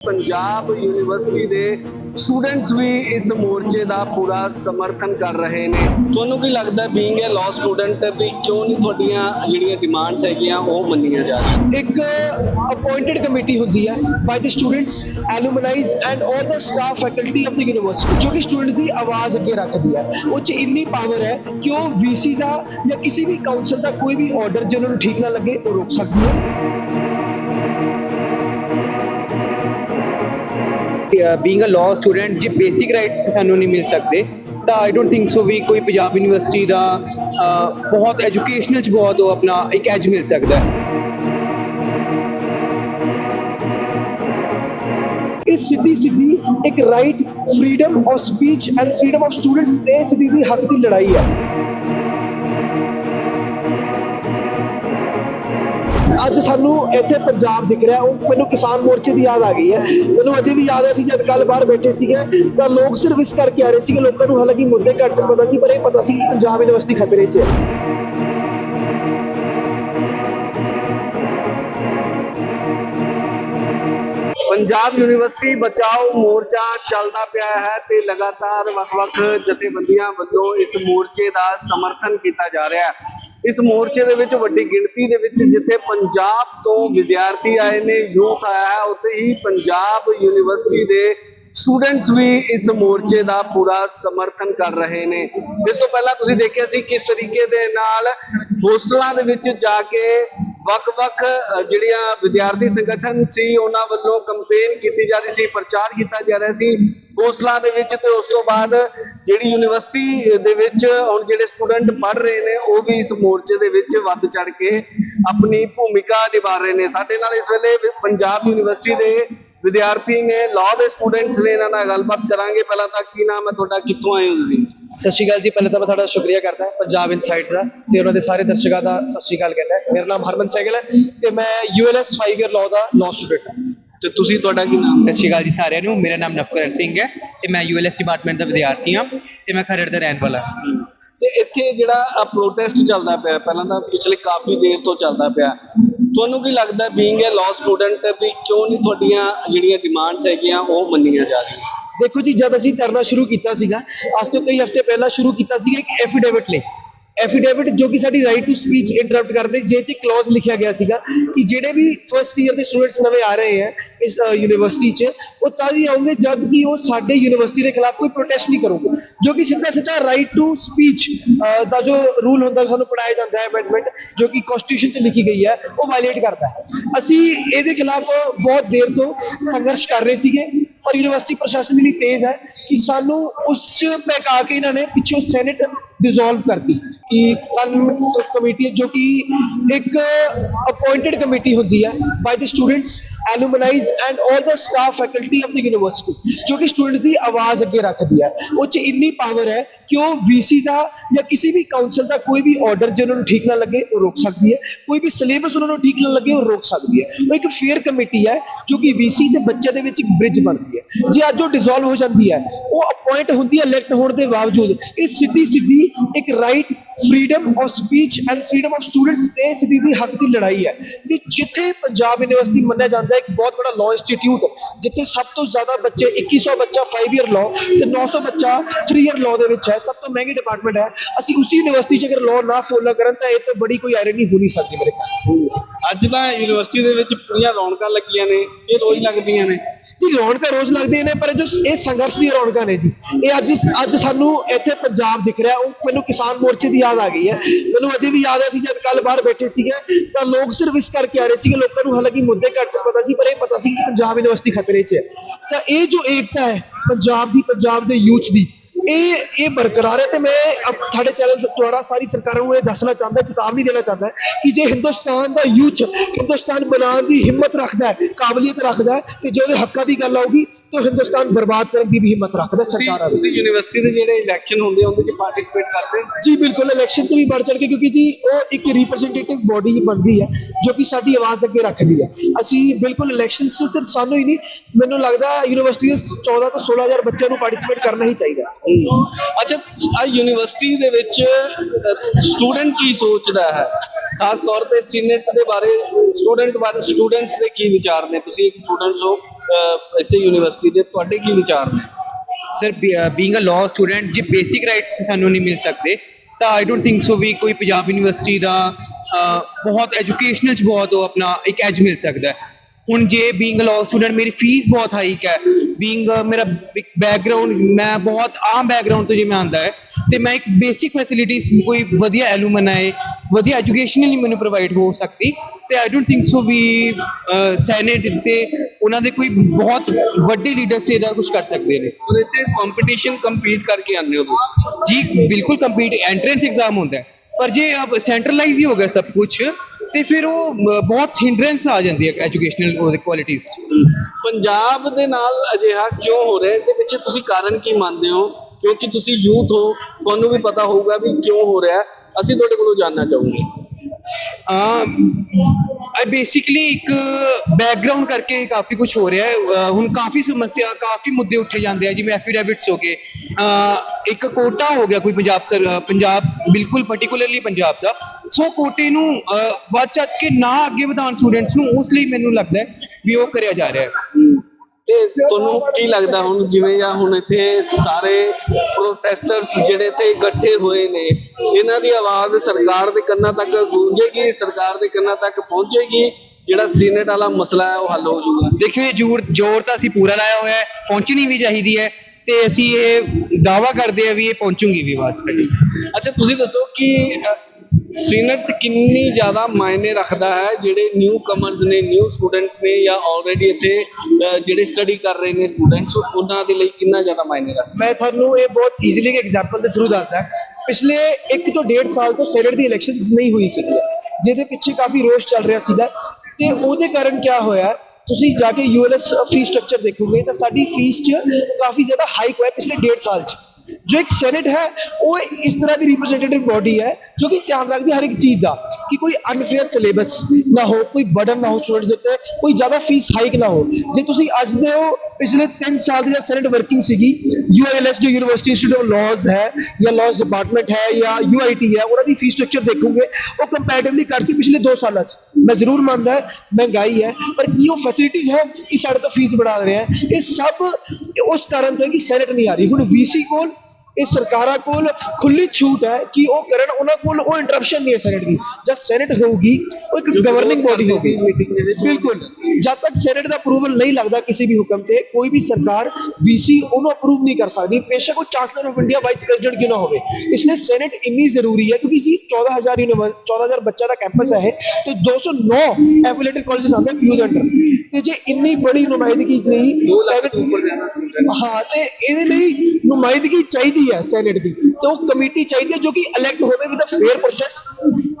Punjab university ਦੇ students ਵੀ ਇਸ ਮੋਰਚੇ ਦਾ ਪੂਰਾ ਸਮਰਥਨ ਕਰ ਰਹੇ ਨੇ। ਤੁਹਾਨੂੰ ਕੀ ਲੱਗਦਾ ਬੀਇੰਗ ਅ ਲਾਅ ਸਟੂਡੈਂਟ ਵੀ ਕਿਉਂ ਨਹੀਂ ਤੁਹਾਡੀਆਂ ਜਿਹੜੀਆਂ ਡਿਮਾਂਡਸ ਹੈਗੀਆਂ ਉਹ ਮੰਨੀਆਂ ਜਾ ਰਹੀਆਂ? ਇੱਕ ਅਪਾਇੰਟਡ ਕਮੇਟੀ ਹੁੰਦੀ ਹੈ by the students alumni and all the staff faculty of the university ਜੋ ਕਿ ਸਟੂਡੈਂਟ ਦੀ ਆਵਾਜ਼ ਅੱਗੇ ਰੱਖਦੀ ਹੈ। ਉਹ 'ਚ ਇੰਨੀ ਪਾਵਰ ਹੈ ਕਿ ਉਹ ਵੀਸੀ ਦਾ ਜਾਂ ਕਿਸੇ ਵੀ ਕਾਉਂਸਲ ਦਾ ਕੋਈ ਵੀ ਆਰਡਰ ਜੇ ਉਹਨਾਂ ਨੂੰ ਠੀਕ ਨਾ ਲੱਗੇ ਉਹ ਰੋਕ ਸਕਦੀ ਹੈ। ਬੀਇੰਗ ਅ ਲਾਅ ਸਟੂਡੈਂਟ ਜੇ ਬੇਸਿਕ ਰਾਈਟਸ ਸਾਨੂੰ ਨਹੀਂ ਮਿਲ ਸਕਦੇ, ਤਾਂ ਆਈ ਡੋਨਟ ਥਿੰਕ ਸੋ ਵੀ ਕੋਈ ਪੰਜਾਬ ਯੂਨੀਵਰਸਿਟੀ ਦਾ ਬਹੁਤ ਐਜੂਕੇਸ਼ਨਲ ਚ ਬਹੁਤ ਉਹ ਆਪਣਾ ਇੱਕ ਐਜ ਮਿਲ ਸਕਦਾ ਹੈ। ਇਹ ਸਿੱਧੀ ਸਿੱਧੀ ਇੱਕ right freedom of speech and freedom of students ਦੇ ਸਿੱਧੀ ਹੱਕ ਦੀ ਲੜਾਈ ਹੈ। ਅੱਜ ਸਾਨੂੰ ਇੱਥੇ ਪੰਜਾਬ ਦਿਖ ਰਿਹਾ, ਉਹ ਮੈਨੂੰ ਕਿਸਾਨ ਮੋਰਚੇ ਦੀ ਯਾਦ ਆ ਗਈ ਹੈ। ਮੈਨੂੰ ਅਜੇ ਵੀ ਯਾਦ ਹੈ ਸੀ ਜਦ ਕੱਲ ਬਾਹਰ ਬੈਠੇ ਸੀਗੇ, ਤਾਂ ਲੋਕ ਸਿਰਫ ਇਸ ਕਰਕੇ ਆ ਰਹੇ ਸੀਗੇ, ਲੋਕਾਂ ਨੂੰ ਹਾਲਾਂਕਿ ਮੁੱਦੇ ਘੱਟ ਪਤਾ ਸੀ, ਪਰ ਇਹ ਪਤਾ ਸੀ ਕਿ ਪੰਜਾਬ ਯੂਨੀਵਰਸਿਟੀ ਖਤਰੇ 'ਚ ਹੈ। ਪੰਜਾਬ ਯੂਨੀਵਰਸਿਟੀ ਬਚਾਓ ਮੋਰਚਾ ਚੱਲਦਾ ਪਿਆ ਹੈ ਤੇ ਲਗਾਤਾਰ ਵੱਖ-ਵੱਖ ਜਥੇਬੰਦੀਆਂ ਵੱਲੋਂ ਇਸ ਮੋਰਚੇ ਦਾ ਸਮਰਥਨ ਕੀਤਾ ਜਾ ਰਿਹਾ ਹੈ। ਇਸ ਮੋਰਚੇ ਦੇ ਵਿੱਚ ਵੱਡੀ ਗਿਣਤੀ ਦੇ ਵਿੱਚ ਜਿੱਥੇ ਪੰਜਾਬ ਤੋਂ ਵਿਦਿਆਰਥੀ ਆਏ ਨੇ, ਯੂਥ ਆਇਆ ਹੈ, ਉੱਥੇ ਹੀ ਪੰਜਾਬ ਯੂਨੀਵਰਸਿਟੀ ਦੇ ਸਟੂਡੈਂਟਸ ਵੀ ਇਸ ਮੋਰਚੇ ਦਾ ਪੂਰਾ ਸਮਰਥਨ ਕਰ ਰਹੇ ਨੇ। ਇਸ ਤੋਂ ਪਹਿਲਾਂ ਤੁਸੀਂ ਦੇਖਿਆ ਸੀ ਕਿਸ ਤਰੀਕੇ ਦੇ ਨਾਲ ਹੋਸਟਲਾਂ ਦੇ ਵਿੱਚ ਜਾ ਕੇ ਵੱਖ-ਵੱਖ ਜਿਹੜੀਆਂ ਵਿਦਿਆਰਥੀ ਸੰਗਠਨ ਸੀ, ਉਹਨਾਂ ਵੱਲੋਂ ਕੰਪੇਨ ਕੀਤੀ ਜਾ ਰਹੀ ਸੀ, ਪ੍ਰਚਾਰ ਕੀਤਾ ਜਾ ਰਿਹਾ ਸੀ। ਹੋਸਟਲਾਂ ਦੇ ਵਿੱਚ ਤੇ ਉਸ ਤੋਂ ਬਾਅਦ ਜਿਹੜੀ ਯੂਨੀਵਰਸਿਟੀ ਦੇ ਵਿੱਚ ਹੁਣ ਜਿਹੜੇ ਸਟੂਡੈਂਟ ਪੜ੍ਹ ਰਹੇ ਨੇ, ਉਹ ਵੀ ਇਸ ਮੋਰਚੇ ਦੇ ਵਿੱਚ ਵੱਧ ਚੜ ਕੇ ਆਪਣੀ ਭੂਮਿਕਾ ਨਿਭਾ ਰਹੇ ਨੇ। ਸਾਡੇ ਨਾਲ ਇਸ ਵੇਲੇ ਪੰਜਾਬ ਯੂਨੀਵਰਸਿਟੀ ਦੇ ਵਿਦਿਆਰਥੀ ਨੇ ਲਾਅ ਦੇ ਸਟੂਡੈਂਟਸ ਨੇ ਇਹਨਾਂ ਨਾਲ ਗੱਲਬਾਤ ਕਰਾਂਗੇ। ਪਹਿਲਾਂ ਤਾਂ ਕੀ ਨਾਮ ਹੈ ਤੁਹਾਡਾ? ਕਿੱਥੋਂ ਆਏ ਹੋ ਤੁਸੀਂ? ਸਤਿ ਸ਼੍ਰੀ ਅਕਾਲ ਜੀ। ਪਹਿਲਾਂ ਤਾਂ ਮੈਂ ਤੁਹਾਡਾ ਸ਼ੁਕਰੀਆ ਕਰਦਾ ਪੰਜਾਬ ਇਨਸਾਈਟ ਦਾ ਤੇ ਉਹਨਾਂ ਦੇ ਸਾਰੇ ਦਰਸ਼ਕਾਂ ਦਾ ਸਤਿ ਸ਼੍ਰੀ ਅਕਾਲ ਕਹਿੰਦਾ ਮੇਰਾ ਨਾਮ ਹਰਮਨ ਸਹਿਗਲ ਹੈ ਤੇ ਮੈਂ ਯੂਐਲਐਸ 5 ਇਅਰ ਲਾਅ ਦਾ ਲਾਅ ਸਟੂਡੈਂਟ ਹਾਂ। ਤੇ ਤੁਸੀਂ ਤੁਹਾਡਾ ਕੀ ਨਾਮ? ਸਤਿ ਸ਼੍ਰੀ ਅਕਾਲ ਜੀ ਸਾਰਿਆਂ ਨੂੰ। ਮੇਰਾ ਨਾਮ ਨਵਕਰਨ ਸਿੰਘ ਹੈ ਤੇ ਮੈਂ ਯੂਐਲਐਸ ਡਿਪਾਰਟਮੈਂਟ ਦਾ ਵਿਦਿਆਰਥੀ ਹਾਂ ਤੇ ਮੈਂ ਖਰੜ ਦਾ ਰਹਿਣ ਵਾਲਾ ਹਾਂ। ਤੇ ਇੱਥੇ ਜਿਹੜਾ ਆ ਪ੍ਰੋਟੈਸਟ ਚੱਲਦਾ ਪਿਆ ਪਹਿਲਾਂ ਤਾਂ ਪਿਛਲੇ ਕਾਫੀ ਦੇਰ ਤੋਂ ਚੱਲਦਾ ਪਿਆ। ਤੁਹਾਨੂੰ ਕੀ ਲੱਗਦਾ ਬੀਇੰਗ ਅ ਲਾਅ ਸਟੂਡੈਂਟ ਵੀ ਕਿਉਂ ਨਹੀਂ ਤੁਹਾਡੀਆਂ ਜਿਹੜੀਆਂ ਡਿਮਾਂਡਸ ਹੈਗੀਆਂ ਉਹ ਮੰਨੀਆਂ ਜਾ ਰਹੀਆਂ? ਦੇਖੋ ਜੀ ਜਦ ਅਸੀਂ ਧਰਨਾ ਸ਼ੁਰੂ ਕੀਤਾ ਸੀਗਾ ਅੱਜ ਤੋਂ ਕਈ ਹਫ਼ਤੇ ਪਹਿਲਾਂ ਸ਼ੁਰੂ ਕੀਤਾ ਸੀਗਾ ਇੱਕ ਐਫੀਡੇਵਿਟ ਲਈ। ਐਫੀਡੇਵਿਟ ਜੋ ਕਿ ਸਾਡੀ ਰਾਈਟ ਟੂ ਸਪੀਚ ਇੰਟਰਪਟ ਕਰਦੇ ਸੀ, ਜਿਹਦੇ 'ਚ ਕਲੌਜ਼ ਲਿਖਿਆ ਗਿਆ ਸੀਗਾ ਕਿ ਜਿਹੜੇ ਵੀ ਫਰਸਟ ਈਅਰ ਦੇ ਸਟੂਡੈਂਟਸ ਨਵੇਂ ਆ ਰਹੇ ਹੈ ਇਸ ਯੂਨੀਵਰਸਿਟੀ 'ਚ, ਉਹ ਤਾਂ ਹੀ ਆਉਂਗੇ ਜਦ ਕਿ ਉਹ ਸਾਡੇ ਯੂਨੀਵਰਸਿਟੀ ਦੇ ਖਿਲਾਫ ਕੋਈ ਪ੍ਰੋਟੈਸਟ ਨਹੀਂ ਕਰੂਗੇ। ਜੋ ਕਿ ਸਿੱਧਾ ਸਿੱਧਾ ਰਾਈਟ ਟੂ ਸਪੀਚ ਦਾ ਜੋ ਰੂਲ ਹੁੰਦਾ, ਸਾਨੂੰ ਪੜਾਇਆ ਜਾਂਦਾ ਹੈ ਅਮੈਂਡਮੈਂਟ ਜੋ ਕਿ ਕਨਸਟੀਟਿਊਸ਼ਨ 'ਚ ਲਿਖੀ ਗਈ ਹੈ, ਉਹ ਵਾਇਲੇਟ ਕਰਦਾ ਹੈ। ਅਸੀਂ ਇਹਦੇ ਖਿਲਾਫ ਬਹੁਤ ਦੇਰ ਤੋਂ ਸੰਘਰਸ਼ ਕਰ ਰਹੇ ਸੀਗੇ, ਪਰ ਯੂਨੀਵਰਸਿਟੀ ਪ੍ਰਸ਼ਾਸਨ ਇੰਨੀ ਤੇਜ਼ ਹੈ ਕਿ ਸਾਨੂੰ ਉਸ ਚ ਬਹਿਕਾ ਕੇ ਇਹਨਾਂ ਨੇ ਪਿੱਛੋਂ ਸੈਨੇਟ ਡਿਸੋਲਵ ਕਰਤੀ ਕਿ ਕਮੇਟੀ ਜੋ ਕਿ ਇੱਕ ਅਪਾਇੰਟਡ ਕਮੇਟੀ ਹੁੰਦੀ ਹੈ by the students alumni and all the staff faculty of the university ਜੋ ਕਿ ਸਟੂਡੈਂਟ ਦੀ ਆਵਾਜ਼ ਅੱਗੇ ਰੱਖਦੀ ਹੈ। ਉਹ ਚ ਇੰਨੀ ਪਾਵਰ ਹੈ ਕਿ ਕਿਉਂ ਵੀਸੀ ਦਾ ਜਾਂ ਕਿਸੇ ਵੀ ਕਾਉਂਸਲ ਦਾ ਕੋਈ ਵੀ ਆਰਡਰ ਜੇ ਉਹਨਾਂ ਨੂੰ ਠੀਕ ਨਾ ਲੱਗੇ, ਉਹ ਰੋਕ ਸਕਦੀ ਹੈ। ਕੋਈ ਵੀ ਸਿਲੇਬਸ ਉਹਨਾਂ ਨੂੰ ਠੀਕ ਨਾ ਲੱਗੇ, ਉਹ ਰੋਕ ਸਕਦੀ ਹੈ। ਉਹ ਇੱਕ ਫੇਅਰ ਕਮੇਟੀ ਹੈ, ਜੋ ਕਿ ਵੀਸੀ ਤੇ ਬੱਚੇ ਦੇ ਵਿੱਚ ਇੱਕ ਬ੍ਰਿਜ ਬਣਦੀ ਹੈ। ਜੇ ਅੱਜ ਉਹ ਡਿਸੋਲਵ ਹੋ ਜਾਂਦੀ ਹੈ, ਉਹ ਅਪਾਇੰਟ ਹੁੰਦੀ ਹੈ ਇਲੈਕਟ ਹੋਣ ਦੇ ਬਾਵਜੂਦ, ਇਹ ਸਿੱਧੀ ਸਿੱਧੀ ਇੱਕ right freedom of speech and freedom of students ਦੇ ਸਿੱਧੀ ਦੀ ਹੱਕ ਦੀ ਲੜਾਈ ਹੈ। ਤੇ ਜਿੱਥੇ ਪੰਜਾਬ ਯੂਨੀਵਰਸਿਟੀ ਮੰਨਿਆ ਜਾਂਦਾ ਹੈ, ਇੱਕ ਬਹੁਤ ਵੱਡਾ ਲਾਅ ਇੰਸਟੀਚਿਊਟ ਜਿੱਥੇ ਸਭ ਤੋਂ ਜ਼ਿਆਦਾ ਬੱਚੇ 2100 ਬੱਚਾ 5 ਇਅਰ ਲਾਅ ਤੇ 900 ਬੱਚਾ 3 ਇਅਰ ਲਾਅ ਦੇ ਵਿੱਚ ਹੈ। ਸਭ ਤੋਂ ਮਹਿੰਗੀ ਡਿਪਾਰਟਮੈਂਟ ਹੈ। ਅਸੀਂ ਉਸੇ ਯੂਨੀਵਰਸਿਟੀ 'ਚ ਅਗਰ ਲਾਅ ਨਾ ਫੋਲੋ ਕਰਨ ਤਾਂ ਇਹ ਤੋਂ ਬੜੀ ਕੋਈ ਆਇਰਨੀ ਹੋ ਨਹੀਂ ਸਕਦੀ ਮੇਰੇ ਖਿਆਲ ਅੱਜ ਤਾਂ ਯੂਨੀਵਰਸਿਟੀ ਦੇ ਵਿੱਚ ਪੂਰੀਆਂ ਰੌਣਕਾਂ ਲੱਗੀਆਂ ਨੇ ਇਹ ਰੋਜ਼ ਲੱਗਦੀਆਂ ਨੇ। ਜੀ ਰੌਣਕਾਂ ਰੋਜ਼ ਲੱਗਦੀਆਂ ਨੇ ਪਰ ਜੋ ਇਹ ਸੰਘਰਸ਼ ਦੀਆਂ ਰੌਣਕਾਂ ਨੇ ਜੀ ਇਹ ਅੱਜ ਅੱਜ ਸਾਨੂੰ ਇੱਥੇ ਪੰਜਾਬ ਦਿਖ ਰਿਹਾ। ਉਹ ਮੈਨੂੰ ਕਿਸਾਨ ਮੋਰਚੇ ਦੀ ਯਾਦ ਆ ਗਈ ਹੈ। ਮੈਨੂੰ ਅਜੇ ਵੀ ਯਾਦ ਹੈ ਸੀ ਜਦ ਕੱਲ ਬਾਹਰ ਬੈਠੇ ਸੀਗੇ ਤਾਂ ਲੋਕ ਸਿਰਫ ਇਸ ਕਰਕੇ ਆ ਰਹੇ ਸੀਗੇ ਲੋਕਾਂ ਨੂੰ ਹਾਲਾਂਕਿ ਮੁੱਦੇ ਘੱਟ ਪਤਾ ਸੀ ਪਰ ਇਹ ਪਤਾ ਸੀ ਕਿ ਪੰਜਾਬ ਯੂਨੀਵਰਸਿਟੀ ਖਤਰੇ 'ਚ ਹੈ। ਤਾਂ ਇਹ ਜੋ ਏਕਤਾ ਹੈ ਪੰਜਾਬ ਦੀ ਪੰਜਾਬ ਦੇ ਯੂਥ ਦੀ ਇਹ ਇਹ ਬਰਕਰਾਰ ਹੈ ਤੇ ਮੈਂ ਅਪ- ਤੁਹਾਡੇ ਚੈਨਲ ਦੁਆਰਾ ਸਾਰੀ ਸਰਕਾਰਾਂ ਨੂੰ ਇਹ ਦੱਸਣਾ ਚਾਹੁੰਦਾ, ਚੇਤਾਵਨੀ ਦੇਣਾ ਚਾਹੁੰਦਾ ਕਿ ਜੇ ਹਿੰਦੁਸਤਾਨ ਦਾ ਯੂਥ ਹਿੰਦੁਸਤਾਨ ਬਣਾਉਣ ਦੀ ਹਿੰਮਤ ਰੱਖਦਾ ਹੈ, ਕਾਬਲੀਅਤ ਰੱਖਦਾ ਹੈ ਤੇ ਜੇ ਉਹਦੇ ਹੱਕਾਂ ਦੀ ਗੱਲ ਆਊਗੀ ਤਾਂ ਹਿੰਦੁਸਤਾਨ ਬਰਬਾਦ ਕਰਨ ਦੀ ਵੀ ਹਿੰਮਤ ਰੱਖਦਾ ਹੈ ਸਰਕਾਰਾਂ ਦੀ। ਤੁਸੀਂ ਯੂਨੀਵਰਸਿਟੀ ਦੇ ਜਿਹੜੇ ਇਲੈਕਸ਼ਨ ਹੁੰਦੇ ਆ ਉਹਦੇ ਵਿੱਚ ਪਾਰਟਿਸਿਪੇਟ ਕਰਦੇ ਹੋ? ਜੀ ਬਿਲਕੁਲ ਇਲੈਕਸ਼ਨ 'ਚ ਵੀ ਵੱਧ ਚੜ ਕੇ ਕਿਉਂਕਿ ਜੀ ਉਹ ਇੱਕ ਰਿਪਰੈਜ਼ੈਂਟੇਟਿਵ ਬੋਡੀ ਬਣਦੀ ਹੈ ਜੋ ਕਿ ਸਾਡੀ ਆਵਾਜ਼ ਅੱਗੇ ਰੱਖਦੀ ਹੈ। ਅਸੀਂ ਬਿਲਕੁਲ ਇਲੈਕਸ਼ਨ 'ਚ ਸਿਰਫ ਸਾਨੂੰ ਹੀ ਨਹੀਂ ਮੈਨੂੰ ਲੱਗਦਾ ਯੂਨੀਵਰਸਿਟੀ ਦੇ 14 ਤੋਂ 16000 ਬੱਚਿਆਂ ਨੂੰ ਪਾਰਟਿਸਿਪੇਟ ਕਰਨਾ ਹੀ ਚਾਹੀਦਾ। ਅੱਛਾ ਆ ਯੂਨੀਵਰਸਿਟੀ ਦੇ ਵਿੱਚ ਸਟੂਡੈਂਟ ਕੀ ਸੋਚਦਾ ਹੈ? ਖਾਸ ਤੌਰ ਤੇ ਸੀਨੇਟ ਦੇ ਬਾਰੇ ਸਟੂਡੈਂਟ ਬਾਰੇ ਸਟੂਡੈਂਟਸ ਦੇ ਕੀ ਵਿਚਾਰ ਨੇ? ਤੁਸੀਂ ਇੱਕ ਸਟੂਡੈਂਟਸ ਹੋ। ਇਸੇ ਯੂਨੀਵਰਸਿਟੀ ਦੇ, ਤੁਹਾਡੇ ਕੀ ਵਿਚਾਰ ਨੇ? Sir being a law student ਜੇ ਬੇਸਿਕ ਰਾਈਟਸ ਸਾਨੂੰ ਨਹੀਂ ਮਿਲ ਸਕਦੇ, ਤਾਂ ਆਈ ਡੋਂਟ ਥਿੰਕ ਸੋ ਵੀ ਕੋਈ ਪੰਜਾਬ ਯੂਨੀਵਰਸਿਟੀ ਦਾ ਬਹੁਤ ਐਜੂਕੇਸ਼ਨਲ ਚ ਬਹੁਤ ਉਹ ਆਪਣਾ ਇੱਕ ਐਜ ਮਿਲ ਸਕਦਾ ਹੁਣ ਜੇ ਬੀਇੰਗ ਅ ਲਾਅ ਸਟੂਡੈਂਟ ਮੇਰੀ ਫੀਸ ਬਹੁਤ ਹਾਈਕ ਹੈ। ਬੀਇੰਗ ਮੇਰਾ ਬੈਕਗ੍ਰਾਉਂਡ ਮੈਂ ਬਹੁਤ ਆਮ ਬੈਕਗ੍ਰਾਉਂਡ ਤੋਂ ਜੇ ਮੈਂ ਆਂਦਾ ਹੈ, ਤੇ ਮੈਂ ਇੱਕ ਬੇਸਿਕ ਫੈਸਿਲਿਟੀਜ਼ ਕੋਈ ਵਧੀਆ ਐਲੂਮਨਾਈ ਵਧੀਆ ਐਜੂਕੇਸ਼ਨ ਨਹੀਂ ਮੈਨੂੰ ਪ੍ਰੋਵਾਈਡ ਹੋ ਸਕਦੀ। ਤੇ ਆਈ ਡੋਂਟ ਥਿੰਕ ਸੋ ਵੀ ਸੈਨੇਟ ਤੇ ਉਹਨਾਂ ਦੇ ਕੋਈ ਬਹੁਤ ਵੱਡੇ ਲੀਡਰਸ ਇਹਦਾ ਕੁਝ ਕਰ ਸਕਦੇ ਨੇ। ਔਰ ਇੱਥੇ ਕੰਪੀਟੀਸ਼ਨ ਕੰਪੀਟ ਕਰਕੇ ਆਉਂਦੇ ਹੋ ਤੁਸੀਂ? ਜੀ ਬਿਲਕੁਲ ਕੰਪਲੀਟ ਐਂਟਰੈਂਸ ਐਗਜ਼ਾਮ ਹੁੰਦਾ ਹੈ। ਪਰ ਜੇ ਅਬ ਸੈਂਟਰਲਾਈਜ਼ ਹੀ ਹੋ ਗਿਆ ਸਭ ਕੁਝ ਤੇ ਫਿਰ ਉਹ ਬਹੁਤ ਹਿੰਡਰੈਂਸ ਆ ਜਾਂਦੀ ਹੈ ਐਜੂਕੇਸ਼ਨਲ ਉਹਦੇ ਕੁਆਲਿਟੀਜ਼ ਪੰਜਾਬ ਦੇ ਨਾਲ ਅਜਿਹਾ ਕਿਉਂ ਹੋ ਰਿਹਾ? ਇਹਦੇ ਪਿੱਛੇ ਤੁਸੀਂ ਕਾਰਨ ਕੀ ਮੰਨਦੇ ਹੋ? ਕਿਉਂਕਿ ਤੁਸੀਂ ਯੂਥ ਹੋ ਤੁਹਾਨੂੰ ਵੀ ਪਤਾ ਹੋਊਗਾ ਵੀ ਕਿਉਂ ਹੋ ਰਿਹਾ। ਹੈ। ਅਸੀਂ ਤੁਹਾਡੇ ਕੋਲੋਂ ਜਾਨਣਾ ਚਾਹੂੰਗੇ। ਆ ਬੇਸਿਕਲੀ ਇੱਕ ਬੈਕਗ੍ਰਾਉਂਡ ਕਰਕੇ ਕਾਫੀ ਕੁਝ ਹੋ ਰਿਹਾ ਹੈ। ਹੁਣ ਕਾਫੀ ਸਮੱਸਿਆ ਕਾਫੀ ਮੁੱਦੇ ਉੱਠੇ ਜਾਂਦੇ ਆ ਜਿਵੇਂ ਐਫੀਡੇਵਿਟਸ ਹੋ ਗਏ। ਅ, ਇੱਕ ਕੋਟਾ ਹੋ ਗਿਆ ਕੋਈ ਪੰਜਾਬ ਸਰ ਪੰਜਾਬ ਬਿਲਕੁਲ ਪਾਰਟਿਕੂਲਰਲੀ ਪੰਜਾਬ ਦਾ। ਸੋ ਕੋਟੇ ਨੂੰ ਵੱਧ ਚੱਕ ਕੇ ਨਾ ਅੱਗੇ ਵਧਾਉਣ ਸਟੂਡੈਂਟਸ ਨੂੰ ਉਸ ਲਈ ਮੈਨੂੰ ਲੱਗਦਾ ਵੀ ਉਹ ਕਰਿਆ ਜਾ ਰਿਹਾ ਹੈ। ਤੇ ਤੁਹਾਨੂੰ ਕੀ ਲੱਗਦਾ ਹੁਣ ਜਿਵੇਂ ਜਾਂ ਹੁਣ ਇੱਥੇ ਸਾਰੇ ਪ੍ਰੋਟੈਸਟਰਸ ਜਿਹੜੇ ਇੱਥੇ ਇਕੱਠੇ ਹੋਏ ਨੇ ਇਹਨਾਂ ਦੀ ਆਵਾਜ਼ ਸਰਕਾਰ ਦੇ ਕੰਨਾਂ ਤੱਕ ਗੂੰਜੇਗੀ ਸਰਕਾਰ ਦੇ ਕੰਨਾਂ ਤੱਕ ਪਹੁੰਚੇਗੀ? ਜਿਹੜਾ ਸੀਨੇਟ ਵਾਲਾ ਮਸਲਾ ਹੈ ਉਹ ਹੱਲ ਹੋ ਜਾਊਗਾ। ਦੇਖਿਓ ਇਹ ਜ਼ੋਰ ਜ਼ੋਰ ਤਾਂ ਅਸੀਂ ਪੂਰਾ ਲਾਇਆ ਹੋਇਆ ਹੈ ਪਹੁੰਚਣੀ ਵੀ ਚਾਹੀਦੀ ਹੈ ਤੇ ਅਸੀਂ ਇਹ ਦਾਵਾ ਕਰਦੇ ਆ ਵੀ ਇਹ ਪਹੁੰਚੂਗੀ ਵੀ ਬਸ ਅੱਛਾ ਤੁਸੀਂ ਦੱਸੋ ਕਿ ਸੀਨੇਟ ਕਿੰਨੀ ਜ਼ਿਆਦਾ ਮਾਇਨੇ ਰੱਖਦਾ ਹੈ ਜਿਹੜੇ ਨਿਊ ਕਮਰਸ ਨੇ ਨਿਊ ਸਟੂਡੈਂਟਸ ਨੇ ਜਾਂ ਆਲਰੇਡੀ ਇੱਥੇ ਅ, ਜਿਹੜੇ ਸਟੱਡੀ ਕਰ ਰਹੇ ਨੇ ਸਟੂਡੈਂਟਸ ਉਹਨਾਂ ਦੇ ਲਈ ਕਿੰਨਾ ਜ਼ਿਆਦਾ ਮਾਇਨੇ ਰੱਖਦਾ ਮੈਂ ਤੁਹਾਨੂੰ ਇਹ ਬਹੁਤ ਈਜ਼ੀਲੀ ਇੱਕ ਐਗਜ਼ਾਮਪਲ ਦੇ ਥਰੂ ਦੱਸਦਾ ਪਿਛਲੇ 1 ਤੋਂ 1.5 ਸਾਲ ਤੋਂ ਸੈਨੇਟ ਦੀ ਇਲੈਕਸ਼ਨਸ ਨਹੀਂ ਹੋਈ ਸੀ ਜਿਹਦੇ ਪਿੱਛੇ ਕਾਫੀ ਰੋਸ਼ ਚੱਲ ਰਿਹਾ ਸੀਗਾ। ਤੇ ਉਹਦੇ ਕਾਰਨ ਕੀ ਹੋਇਆ ਤੁਸੀਂ ਜਾ ਕੇ ਯੂਐਲਐਸ ਫੀਸ ਸਟਰਕਚਰ ਦੇਖੋਗੇ ਤਾਂ ਸਾਡੀ ਫੀਸ 'ਚ ਕਾਫੀ ਜ਼ਿਆਦਾ ਹਾਈਕ ਹੋਇਆ ਪਿਛਲੇ 1.5 ਸਾਲ 'ਚ। ਜੋ ਇੱਕ ਸੈਨੇਟ ਹੈ, ਉਹ ਇਸ ਤਰ੍ਹਾਂ ਦੀ ਰਿਪਰੈਜ਼ੈਂਟੇਟਿਵ ਬੋਡੀ ਹੈ, ਜੋ ਕਿ ਧਿਆਨ ਰੱਖਦੀ ਹੈ ਹਰ ਇੱਕ ਚੀਜ਼ ਦਾ, ਕਿ ਕੋਈ ਅਨਫੇਅਰ ਸਿਲੇਬਸ ਨਾ ਹੋ, ਕੋਈ ਬਰਡਨ ਨਾ ਹੋ ਸਟੂਡੈਂਟਸ ਦੇ ਉੱਤੇ, ਕੋਈ ਜ਼ਿਆਦਾ ਫੀਸ ਹਾਈਕ ਨਾ ਹੋ। ਜੇ ਤੁਸੀਂ ਅੱਜ ਦੇ ਹੋ ਪਿਛਲੇ 3 ਸਾਲ ਦੀ ਜਦ ਸੈਨੇਟ ਵਰਕਿੰਗ ਸੀਗੀ ਯੂਐਲਐਸ ਜੋ ਯੂਨੀਵਰਸਿਟੀ ਇੰਸਟੀਚਿਊਟ ਆਫ ਲਾਜ਼ ਹੈ, ਜਾਂ ਲਾਜ਼ ਡਿਪਾਰਟਮੈਂਟ ਹੈ, ਜਾਂ ਯੂਆਈਟੀ ਹੈ, ਉਹਨਾਂ ਦੀ ਫੀਸ ਸਟਰਕਚਰ ਦੇਖੋਗੇ, ਉਹ ਕੰਪੈਰੀਟਿਵਲੀ ਘੱਟ ਸੀ ਪਿਛਲੇ 2 ਸਾਲਾਂ 'ਚ। ਮੈਂ ਜ਼ਰੂਰ ਮੰਨਦਾ ਹੈ, ਮਹਿੰਗਾਈ ਹੈ, ਪਰ ਕੀ ਉਹ ਫੈਸਿਲਿਟੀਜ਼ ਹੈ ਕਿ ਸਾਡੇ ਤੋਂ ਫੀਸ ਬਣਾ ਰਹੇ ਹੈ, ਇਹ ਸਭ ਉਸ ਕਾਰਨ ਤੋਂ ਹੈ ਕਿ ਸੈਨੇਟ ਨਹੀਂ ਆ ਰਹੀ। ਹੁਣ ਵੀਸੀ ਕੋਲ ਇਹ ਸਰਕਾਰਾਂ ਕੋਲ ਖੁੱਲੀ ਛੂਟ ਹੈ ਕਿ ਉਹ ਕਰਨ ਉਹਨਾਂ ਕੋਲ ਉਹ ਇੰਟਰਪਸ਼ਨ ਨਹੀਂ ਹੈ ਸੈਨੇਟ ਦੀ। ਜਦ ਸੈਨੇਟ ਹੋਊਗੀ ਉਹ ਇੱਕ ਗਵਰਨਿੰਗ ਬੋਡੀ ਹੋਊਗੀ। ਮੀਟਿੰਗ ਦੇ ਵਿੱਚ। ਬਿਲਕੁਲ। ਜਦ ਤੱਕ ਸੈਨੇਟ ਦਾ ਅਪਰੂਵਲ ਨਹੀਂ ਲੱਗਦਾ ਕਿਸੇ ਵੀ ਹੁਕਮ ਤੇ ਕੋਈ ਵੀ ਸਰਕਾਰ ਵੀਸੀ ਉਹਨੂੰ ਅਪਰੂਵ ਨਹੀਂ ਕਰ ਸਕਦੀ। ਬੇਸ਼ੱਕ ਉਹ chancellor of India vice president ਕਿਉਂ ਨਾ ਹੋਵੇ। ਇਸ ਲਈ ਸੈਨੇਟ ਇੰਨੀ ਜ਼ਰੂਰੀ ਹੈ ਕਿਉਂਕਿ ਜੀ 14000 ਯੂਨੀਵਰ 14000 ਬੱਚਾ ਦਾ ਕੈਂਪਸ ਹੈ ਤੇ 209 ਐਫੀਲੀਏਟਡ ਕਾਲਜਸ ਆਉਂਦੇ ਪੀਯੂ ਦੇ ਅੰਡਰ ਤੇ ਜੇ ਇੰਨੀ ਬੜੀ ਨੁਮਾਇੰਦਗੀ ਲਈ ਸੈਨੇਟ ਹਾਂ ਤੇ ਇਹਦੇ ਲਈ ਨੁਮਾਇੰਦਗੀ ਚਾਹੀਦੀ ਹੈ ਸੈਨੇਟ ਦੀ ਤੇ ਉਹ ਕਮੇਟੀ ਚਾਹੀਦੀ ਹੈ ਜੋ ਕਿ ਇਲੈਕਟ ਹੋਵੇ ਵਿਦ ਅ ਫੇਅਰ ਪ੍ਰੋਸੈਸ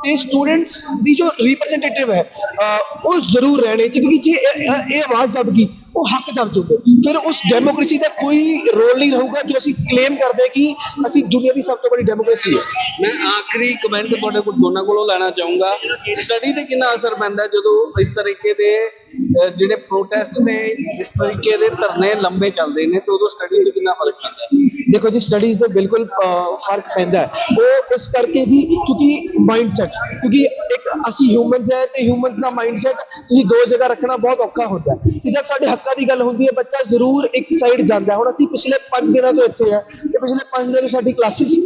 ਤੇ ਸਟੂਡੈਂਟਸ ਦੀ ਜੋ ਰਿਪਰੈਜ਼ੈਂਟੇਟਿਵ ਹੈ ਉਹ ਜ਼ਰੂਰ ਰਹਿਣੇ ਚਾਹੀਦੇ ਕਿਉਂਕਿ ਜੇ ਇਹ ਆਵਾਜ਼ ਦਬ ਗਈ, ਉਹ ਹੱਕ ਦਬ ਚੁੱਕੇ ਫਿਰ ਉਸ ਡੈਮੋਕ੍ਰੇਸੀ ਦਾ ਕੋਈ ਰੋਲ ਨਹੀਂ ਰਹੂਗਾ ਜੋ ਅਸੀਂ ਕਲੇਮ ਕਰਦੇ ਕਿ ਅਸੀਂ ਦੁਨੀਆ ਦੀ ਸਭ ਤੋਂ ਵੱਡੀ ਡੈਮੋਕ੍ਰੇਸੀ ਹੈ। ਮੈਂ ਆਖਰੀ ਕਮੈਂਟ ਤੁਹਾਡੇ ਕੋਲ, ਦੋਨਾਂ ਕੋਲੋਂ ਲੈਣਾ ਚਾਹੂੰਗਾ। ਸਟੱਡੀ ਤੇ ਕਿੰਨਾ ਅਸਰ ਪੈਂਦਾ ਜਦੋਂ ਇਸ ਤਰੀਕੇ ਦੇ ਜਿਹੜੇ ਪ੍ਰੋਟੈਸਟ ਨੇ ਇਸ ਤਰੀਕੇ ਦੇ ਧਰਨੇ ਲੰਬੇ ਚੱਲਦੇ ਨੇ ਤੇ ਉਦੋਂ ਸਟੱਡੀ ਤੇ ਕਿੰਨਾ ਫ਼ਰਕ ਪੈਂਦਾ? ਦੇਖੋ ਜੀ ਸਟੱਡੀਜ਼ ਦੇ ਬਿਲਕੁਲ ਫ਼ਰਕ ਪੈਂਦਾ ਉਹ ਇਸ ਕਰਕੇ ਜੀ, ਕਿਉਂਕਿ ਮਾਈਂਡਸੈਟ ਕਿਉਂਕਿ ਇੱਕ ਅਸੀਂ ਹਿਊਮਨਸ ਹੈ ਤੇ ਹਿਊਮਨਸ ਦਾ ਮਾਈਂਡਸੈਟ ਤੁਸੀਂ ਦੋ ਜਗ੍ਹਾ ਰੱਖਣਾ ਬਹੁਤ ਔਖਾ ਹੁੰਦਾ ਤੇ ਜਦ ਸਾਡੇ ਹੱਕਾਂ ਦੀ ਗੱਲ ਹੁੰਦੀ ਹੈ, ਬੱਚਾ ਜ਼ਰੂਰ ਇੱਕ ਸਾਈਡ ਜਾਂਦਾ ਹੁਣ ਅਸੀਂ ਪਿਛਲੇ 5 ਦਿਨਾਂ ਤੋਂ ਇੱਥੇ ਆ ਤੇ ਪਿਛਲੇ 5 ਦਿਨਾਂ ਤੋਂ ਸਾਡੀ ਕਲਾਸਿਸ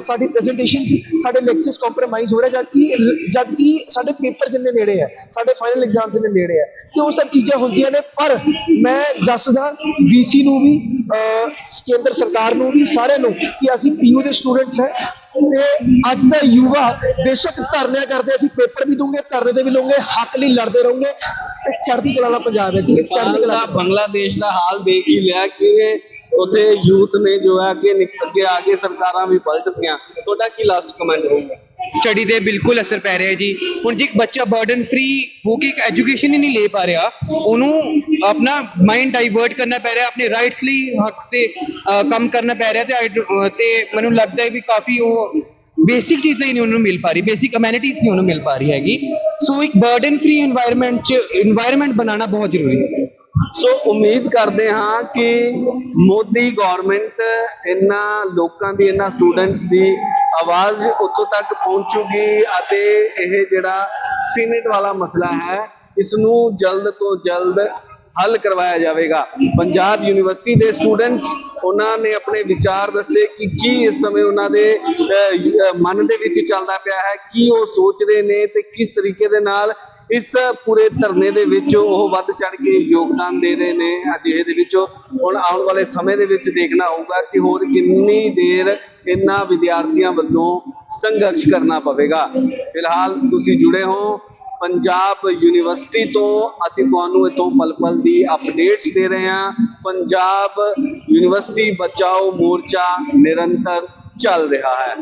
ਸਾਡੀ ਪ੍ਰੈਜੈਂਟੇਸ਼ਨਸ ਸਾਡੇ ਲੈਕਚਰਸ ਕੰਪਰੋਮਾਈਜ਼ ਹੋ ਰਹੇ ਜਦ ਕਿ ਜਦ ਕਿ ਸਾਡੇ ਪੇਪਰਸ ਇੰਨੇ ਨੇੜੇ ਹੈ, ਸਾਡੇ ਫਾਈਨਲ ਐਗਜ਼ਾਮਸ ਇੰਨੇ ਨੇੜੇ ਹੈ ਤੇ ਉਹ ਸਭ ਚੀਜ਼ਾਂ ਹੁੰਦੀਆਂ ਨੇ, ਪਰ ਮੈਂ ਦੱਸਦਾ BC ਨੂੰ ਵੀ ਕੇਂਦਰ ਸਰਕਾਰ ਨੂੰ ਵੀ, ਸਾਰਿਆਂ ਨੂੰ ਕਿ ਅਸੀਂ ਪੀਯੂ ਦੇ ਸਟੂਡੈਂਟਸ ਹੈ ਤੇ ਅੱਜ ਦਾ ਯੁਵਾ ਬੇਸ਼ੱਕ ਧਰਨਿਆਂ ਕਰਦੇ, ਅਸੀਂ ਪੇਪਰ ਵੀ ਦੂੰਗੇ ਧਰਨੇ ਤੇ ਵੀ ਲਵਾਂਗੇ ਹੱਕ ਲਈ ਲੜਦੇ ਰਹੋਗੇ ਤੇ ਚੜ੍ਹਦੀ ਕਲਾ ਵਾਲਾ ਪੰਜਾਬ ਹੈ ਜੀ, ਚੜ੍ਹਦੀ ਕਲਾ ਬੰਗਲਾਦੇਸ਼ ਦਾ ਹਾਲ ਦੇਖ ਹੀ ਲਿਆ ਕਿ ਉਥੇ ਯੂਥ ਨੇ ਜੋ ਹੈ ਕਿ ਨਿਕਲ ਕੇ ਆਗੇ ਸਰਕਾਰਾਂ ਵੀ ਪਲਟ ਪਈਆਂ ਤੁਹਾਡਾ ਕੀ ਲਾਸਟ ਕਮੈਂਟ ਹੋਊਗਾ ਸਟੱਡੀ ਤੇ ਬਿਲਕੁਲ ਅਸਰ ਪੈ ਰਿਹਾ ਜੀ। ਹੁਣ ਜੇ ਇੱਕ ਬੱਚਾ ਬਰਡਨ ਫ੍ਰੀ ਹੋ ਕੇ ਇੱਕ ਐਜੂਕੇਸ਼ਨ ਹੀ ਨਹੀਂ ਲੈ ਪਾ ਰਿਹਾ, ਉਹਨੂੰ ਆਪਣਾ ਮਾਈਂਡ ਡਾਈਵਰਟ ਕਰਨਾ ਪੈ ਰਿਹਾ, ਆਪਣੇ ਰਾਈਟਸ ਲਈ ਹੱਕ ਤੇ ਕੰਮ ਕਰਨਾ ਪੈ ਰਿਹਾ ਤੇ ਮੈਨੂੰ ਲੱਗਦਾ ਹੈ ਵੀ ਕਾਫੀ ਉਹ ਬੇਸਿਕ ਚੀਜ਼ਾਂ ਹੀ ਨਹੀਂ ਉਹਨੂੰ ਮਿਲ ਪਾ ਰਹੀ ਬੇਸਿਕ ਅਮੈਨਿਟੀਜ਼ ਨਹੀਂ ਉਹਨੂੰ ਮਿਲ ਪਾ ਰਹੀ ਹੈਗੀ। ਸੋ ਇੱਕ ਬਰਡਨ ਫ੍ਰੀ এনवायरमेंट ਚ এনवायरमेंट ਬਣਾਉਣਾ ਬਹੁਤ ਜ਼ਰੂਰੀ ਹੈ। ਸੋ ਉਮੀਦ ਕਰਦੇ ਹਾਂ ਕਿ ਮੋਦੀ ਗਵਰਨਮੈਂਟ ਇਹਨਾਂ ਲੋਕਾਂ ਦੀ, ਇਹਨਾਂ ਸਟੂਡੈਂਟਸ ਦੀ ਆਵਾਜ਼ ਉੱਥੋਂ ਤੱਕ ਪਹੁੰਚੂਗੀ ਅਤੇ ਇਹ ਜਿਹੜਾ ਸੀਨੇਟ ਵਾਲਾ ਮਸਲਾ ਹੈ ਇਸ ਨੂੰ ਜਲਦ ਤੋਂ ਜਲਦ ਹੱਲ ਕਰਵਾਇਆ ਜਾਵੇਗਾ। ਪੰਜਾਬ ਯੂਨੀਵਰਸਿਟੀ ਦੇ ਸਟੂਡੈਂਟਸ ਉਹਨਾਂ ਨੇ ਆਪਣੇ ਵਿਚਾਰ ਦੱਸੇ ਕਿ ਕੀ ਇਸ ਸਮੇਂ ਉਹਨਾਂ ਦੇ ਮਨ ਦੇ ਵਿੱਚ ਚੱਲਦਾ ਪਿਆ ਹੈ, ਕੀ ਉਹ ਸੋਚ ਰਹੇ ਨੇ ਤੇ ਕਿਸ ਤਰੀਕੇ ਦੇ ਨਾਲ ਇਸ ਪੂਰੇ ਧਰਨੇ ਦੇ ਵਿੱਚ ਉਹ ਵੱਧ ਚੜ ਕੇ ਯੋਗਦਾਨ ਦੇ ਰਹੇ ਨੇ ਅਜਿਹੇ ਦੇ ਵਿੱਚ। ਹੁਣ ਆਉਣ ਵਾਲੇ ਸਮੇਂ ਦੇ ਵਿੱਚ ਦੇਖਣਾ ਹੋਊਗਾ ਕਿ ਹੋਰ ਕਿੰਨੀ ਦੇਰ ਇਹਨਾਂ ਵਿਦਿਆਰਥੀਆਂ ਵੱਲੋਂ ਸੰਘਰਸ਼ ਕਰਨਾ ਪਵੇਗਾ। ਫਿਲਹਾਲ ਤੁਸੀਂ ਜੁੜੇ ਹੋ ਪੰਜਾਬ ਯੂਨੀਵਰਸਿਟੀ ਤੋਂ। ਅਸੀਂ ਤੁਹਾਨੂੰ ਇਥੋਂ ਪਲ ਪਲ ਦੀ ਅਪਡੇਟਸ ਦੇ ਰਹੇ ਹਾਂ। ਪੰਜਾਬ ਯੂਨੀਵਰਸਿਟੀ ਬਚਾਓ ਮੋਰਚਾ ਨਿਰੰਤਰ ਚੱਲ ਰਿਹਾ ਹੈ।